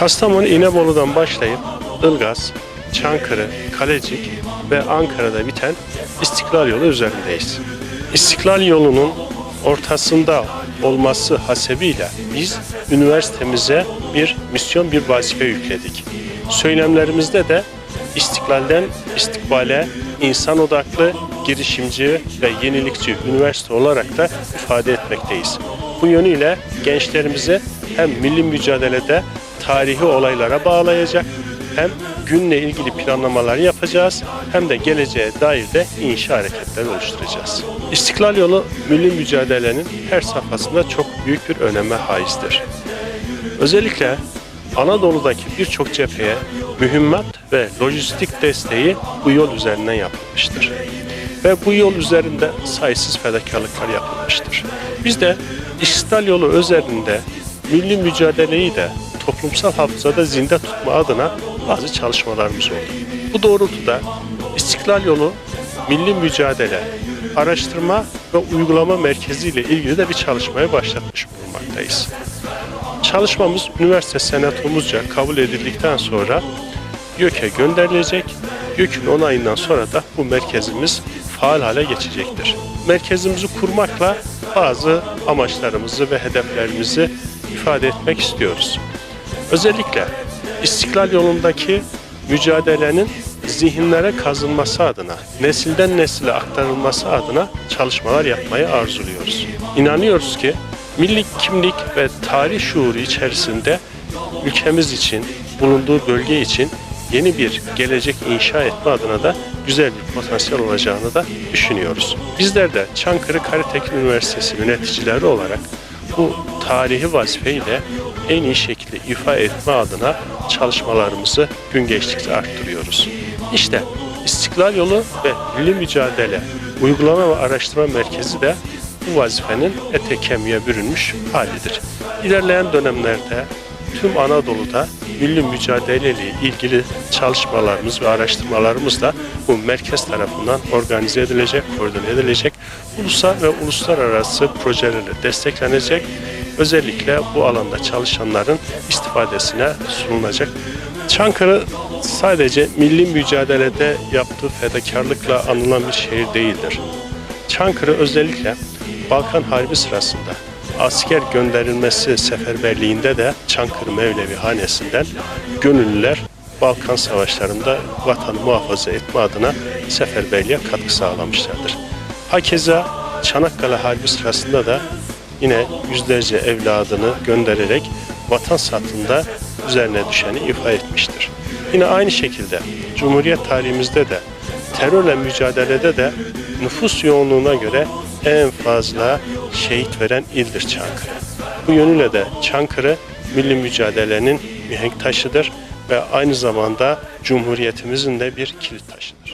Kastamonu İnebolu'dan başlayıp Ilgaz, Çankırı, Kalecik ve Ankara'da biten İstiklal Yolu üzerindeyiz. İstiklal Yolu'nun ortasında olması hasebiyle biz üniversitemize bir misyon, bir vazife yükledik. Söylemlerimizde de istiklalden istikbale insan odaklı, girişimci ve yenilikçi üniversite olarak da ifade etmekteyiz. Bu yönüyle gençlerimizi hem milli mücadelede tarihi olaylara bağlayacak hem günle ilgili planlamalar yapacağız hem de geleceğe dair de inşa hareketleri oluşturacağız. İstiklal yolu milli mücadelenin her safhasında çok büyük bir öneme haizdir. Özellikle Anadolu'daki birçok cepheye mühimmat ve lojistik desteği bu yol üzerinden yapılmıştır. Ve bu yol üzerinde sayısız fedakarlıklar yapılmıştır. Biz de İstiklal yolu üzerinde milli mücadeleyi de toplumsal hafızada zinde tutma adına bazı çalışmalarımız oldu. Bu doğrultuda İstiklal yolu milli mücadele, araştırma ve uygulama merkezi ile ilgili de bir çalışmaya başlatmış bulunmaktayız. Çalışmamız üniversite senatomuzca kabul edildikten sonra YÖK'e gönderilecek. YÖK'ün onayından sonra da bu merkezimiz faal hale geçecektir. Merkezimizi kurmakla bazı amaçlarımızı ve hedeflerimizi ifade etmek istiyoruz. Özellikle istiklal yolundaki mücadelenin zihinlere kazınması adına, nesilden nesile aktarılması adına çalışmalar yapmayı arzuluyoruz. İnanıyoruz ki milli kimlik ve tarih şuuru içerisinde ülkemiz için, bulunduğu bölge için yeni bir gelecek inşa etme adına da güzel bir potansiyel olacağını da düşünüyoruz. Bizler de Çankırı Karatekin Üniversitesi yöneticileri olarak bu tarihi vazifeyle en iyi şekilde ifa etme adına çalışmalarımızı gün geçtikçe arttırıyoruz. İşte İstiklal Yolu ve Milli Mücadele Uygulama ve Araştırma Merkezi de bu vazifenin ete kemiğe bürünmüş halidir. İlerleyen dönemlerde tüm Anadolu'da milli mücadele ile ilgili çalışmalarımız ve araştırmalarımız da bu merkez tarafından organize edilecek, koordine edilecek, ulusal ve uluslararası projelerle desteklenecek. Özellikle bu alanda çalışanların istifadesine sunulacak. Çankırı sadece milli mücadelede yaptığı fedakarlıkla anılan bir şehir değildir. Çankırı özellikle Balkan Harbi sırasında asker gönderilmesi seferberliğinde de Çankırı Mevlevi Hanesi'nden gönüllüler Balkan Savaşları'nda vatanı muhafaza etme adına seferberliğe katkı sağlamışlardır. Hakeza Çanakkale Harbi sırasında da yine yüzlerce evladını göndererek vatan satında üzerine düşeni ifa etmiştir. Yine aynı şekilde Cumhuriyet tarihimizde de terörle mücadelede de nüfus yoğunluğuna göre en fazla şehit veren ildir Çankırı. Bu yönüyle de Çankırı milli mücadelenin mihenk taşıdır ve aynı zamanda Cumhuriyetimizin de bir kilit taşıdır.